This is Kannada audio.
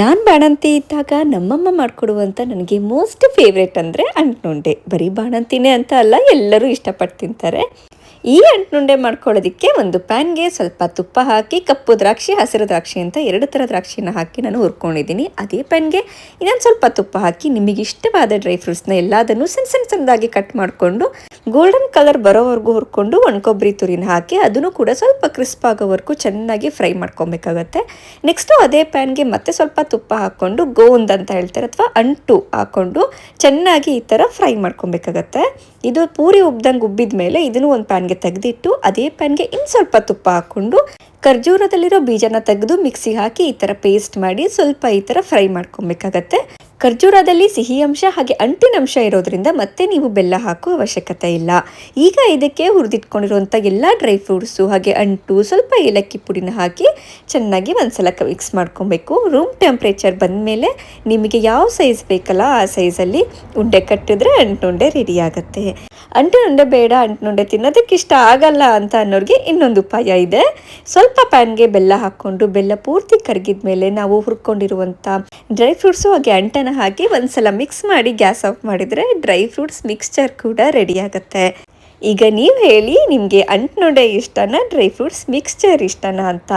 ನಾನು ಬಾಣಂತಿ ಇದ್ದಾಗ ನಮ್ಮಮ್ಮ ಮಾಡಿಕೊಡುವಂಥ ನನಗೆ ಮೋಸ್ಟ್ ಫೇವ್ರೆಟ್ ಅಂದರೆ ಅಂಟ್ನುಂಡೆ. ಬರೀ ಬಾಣಂತಿನೇ ಅಂತ ಅಲ್ಲ, ಎಲ್ಲರೂ ಇಷ್ಟಪಟ್ಟು ತಿಂತಾರೆ. ಈ ಅಂಟ್ನುಂಡೆ ಮಾಡ್ಕೊಳ್ಳೋದಕ್ಕೆ ಒಂದು ಪ್ಯಾನ್ಗೆ ಸ್ವಲ್ಪ ತುಪ್ಪ ಹಾಕಿ, ಕಪ್ಪು ದ್ರಾಕ್ಷಿ, ಹಸಿರು ದ್ರಾಕ್ಷಿ ಅಂತ ಎರಡು ಥರ ದ್ರಾಕ್ಷಿನ ಹಾಕಿ ನಾನು ಹುರ್ಕೊಂಡಿದ್ದೀನಿ. ಅದೇ ಪ್ಯಾನ್ಗೆ ಇನ್ನೊಂದು ಸ್ವಲ್ಪ ತುಪ್ಪ ಹಾಕಿ ನಿಮಗೆ ಇಷ್ಟವಾದ ಡ್ರೈ ಫ್ರೂಟ್ಸ್ನ ಎಲ್ಲದನ್ನು ಸಣ್ಣ ಸಣ್ಣ ಸಣ್ಣದಾಗಿ ಕಟ್ ಮಾಡಿಕೊಂಡು, ಗೋಲ್ಡನ್ ಕಲರ್ ಬರೋವರೆಗೂ ಹುರ್ಕೊಂಡು ಒಣಕೊಬ್ಬರಿ ತುರಿನ ಹಾಕಿ, ಅದನ್ನು ಕೂಡ ಸ್ವಲ್ಪ ಕ್ರಿಸ್ಪ್ ಆಗೋವರೆಗೂ ಚೆನ್ನಾಗಿ ಫ್ರೈ ಮಾಡ್ಕೊಬೇಕಾಗತ್ತೆ. ನೆಕ್ಸ್ಟು ಅದೇ ಪ್ಯಾನ್ಗೆ ಮತ್ತೆ ಸ್ವಲ್ಪ ತುಪ್ಪ ಹಾಕ್ಕೊಂಡು, ಗೋಂದ್ ಅಂತ ಹೇಳ್ತಾರೆ ಅಥವಾ ಅಂಟು ಹಾಕ್ಕೊಂಡು ಚೆನ್ನಾಗಿ ಈ ಥರ ಫ್ರೈ ಮಾಡ್ಕೊಬೇಕಾಗತ್ತೆ. ಇದು ಪೂರಿ ಉಬ್ದಂಗೆ ಉಬ್ಬಿದ ಮೇಲೆ ಇದನ್ನು ಒಂದು ಪ್ಯಾನ್ಗೆ ತೆಗೆದಿಟ್ಟು ಅದೇ ಪ್ಯಾನ್ಗೆ ಇನ್ನು ಸ್ವಲ್ಪ ತುಪ್ಪ ಹಾಕ್ಕೊಂಡು ಖರ್ಜೂರದಲ್ಲಿರೋ ಬೀಜನ ತೆಗೆದು ಮಿಕ್ಸಿ ಹಾಕಿ ಈ ಥರ ಪೇಸ್ಟ್ ಮಾಡಿ ಸ್ವಲ್ಪ ಈ ಥರ ಫ್ರೈ ಮಾಡ್ಕೊಬೇಕಾಗತ್ತೆ. ಖರ್ಜೂರದಲ್ಲಿ ಸಿಹಿ ಅಂಶ ಹಾಗೆ ಅಂಟಿನ ಅಂಶ ಇರೋದ್ರಿಂದ ಮತ್ತೆ ನೀವು ಬೆಲ್ಲ ಹಾಕೋ ಅವಶ್ಯಕತೆ ಇಲ್ಲ. ಈಗ ಇದಕ್ಕೆ ಹುರಿದಿಟ್ಕೊಂಡಿರುವಂಥ ಎಲ್ಲ ಡ್ರೈ ಫ್ರೂಟ್ಸು ಹಾಗೆ ಅಂಟು ಸ್ವಲ್ಪ ಏಲಕ್ಕಿ ಪುಡಿನ ಹಾಕಿ ಚೆನ್ನಾಗಿ ಒಂದ್ಸಲ ಮಿಕ್ಸ್ ಮಾಡ್ಕೊಬೇಕು. ರೂಮ್ ಟೆಂಪ್ರೇಚರ್ ಬಂದಮೇಲೆ ನಿಮಗೆ ಯಾವ ಸೈಜ್ ಬೇಕಲ್ಲ ಆ ಸೈಜಲ್ಲಿ ಉಂಡೆ ಕಟ್ಟಿದ್ರೆ ಅಂಟುಂಡೆ ರೆಡಿ ಆಗುತ್ತೆ. ಅಂಟಿನುಂಡೆ ಬೇಡ, ಅಂಟುನುಂಡೆ ತಿನ್ನೋದಕ್ಕೆ ಇಷ್ಟ ಆಗಲ್ಲ ಅಂತ ಅನ್ನೋರಿಗೆ ಇನ್ನೊಂದು ಉಪಾಯ ಇದೆ. ಸ್ವಲ್ಪ ಪ್ಯಾನ್ಗೆ ಬೆಲ್ಲ ಹಾಕ್ಕೊಂಡು ಬೆಲ್ಲ ಪೂರ್ತಿ ಕರಗಿದ ಮೇಲೆ ನಾವು ಹುರ್ಕೊಂಡಿರುವಂಥ ಡ್ರೈ ಫ್ರೂಟ್ಸು ಹಾಗೆ ಅಂಟನ ಹಾಕಿ ಒಂದ್ಸಲ ಮಿಕ್ಸ್ ಮಾಡಿ ಗ್ಯಾಸ್ ಆಫ್ ಮಾಡಿದರೆ ಡ್ರೈ ಫ್ರೂಟ್ಸ್ ಮಿಕ್ಸ್ಚರ್ ಕೂಡ ರೆಡಿ ಆಗುತ್ತೆ. ಈಗ ನೀವು ಹೇಳಿ ನಿಮಗೆ ಅಂಟುನುಂಡೆ ಇಷ್ಟನಾ ಡ್ರೈ ಫ್ರೂಟ್ಸ್ ಮಿಕ್ಸ್ಚರ್ ಇಷ್ಟನಾ ಅಂತ.